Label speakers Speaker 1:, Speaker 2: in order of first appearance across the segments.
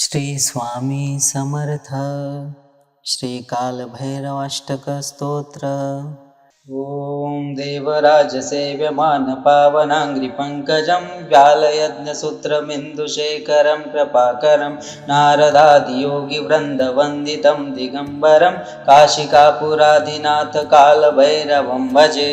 Speaker 1: श्री स्वामी समर्थ। श्रीकालभैरवाष्टकस्तोत्र।
Speaker 2: ॐ देवराजसेव्यमानपावनाङ्घ्रिपङ्कजं व्यालयज्ञसूत्रमिन्दुशेखरं कृपाकरं नारदादियोगिवृन्दवन्दितं दिगम्बरं काशिकापुरादिनाथकालभैरवं भजे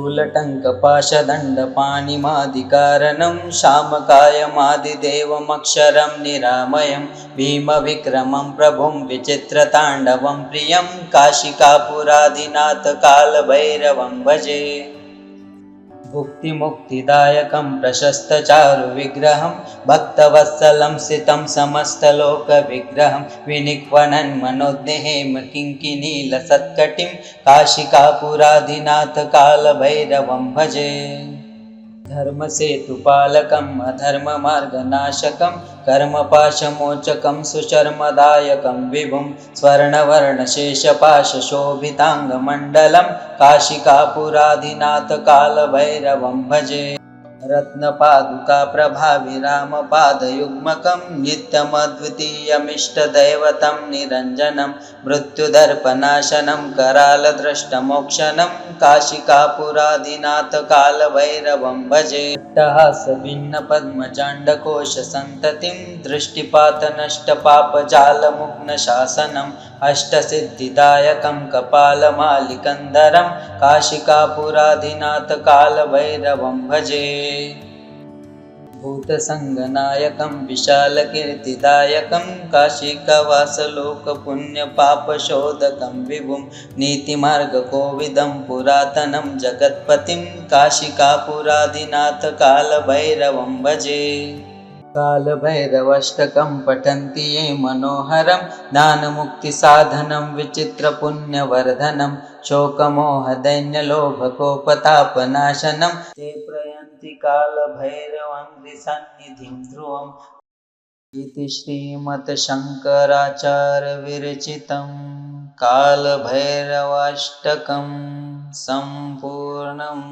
Speaker 2: शूलटङ्कपाशदण्डपाणिमादिकारणं श्यामकायमादिदेवमक्षरं निरामयं भीमविक्रमं प्रभुं विचित्रताण्डवं प्रियं काशिकापुरादिनाथकालभैरवं भजे भुक्तिमुक्तिदायकं प्रशस्तचारुविग्रहं भक्तवत्सलं स्थितं समस्तलोकविग्रहं विनिक्वणन्मनोज्ञहेम किङ्किनीलसत्कटिं काशिकापुरादिनाथकालभैरवं भजे धर्मसेतुपालकम् अधर्ममार्गनाशकं कर्मपाशमोचकं सुचर्मदायकं विभुं स्वर्णवर्णशेषपाशशोभिताङ्गमण्डलं काशिकापुरादिनाथकालभैरवं भजे रत्नपादुकाप्रभाविरामपादयुग्मकं नित्यमद्वितीयमिष्टदैवतं निरञ्जनं मृत्युदर्पनाशनं करालद्रष्टमोक्षणं काशिकापुरादिनाथकालभैरवं भजे। भिन्नपद्मचाण्डकोशसन्ततिं दृष्टिपातनष्टपापजालमुग्नशासनम् अष्टसिद्धिदायकं कपालमालिकन्धरं काशिकापुरादिनाथकालभैरवं भजे भूतसङ्गनायकं विशालकीर्तिदायकं काशिकवासलोकपुण्यपापशोधकं विभुं नीतिमार्गकोविदं पुरातनं जगत्पतिं काशिकापुरादिनाथकालभैरवं भजे। कालभैरवाष्टकं पठन्ति ये मनोहरं ज्ञानमुक्तिसाधनं विचित्रपुण्यवर्धनं शोकमोहदैन्यलोभकोपतापनाशनं ते कालभैरवं सन्निधिं ध्रुवम् इति श्रीमद्शङ्कराचार्यविरचितं कालभैरवाष्टकं सम्पूर्णम्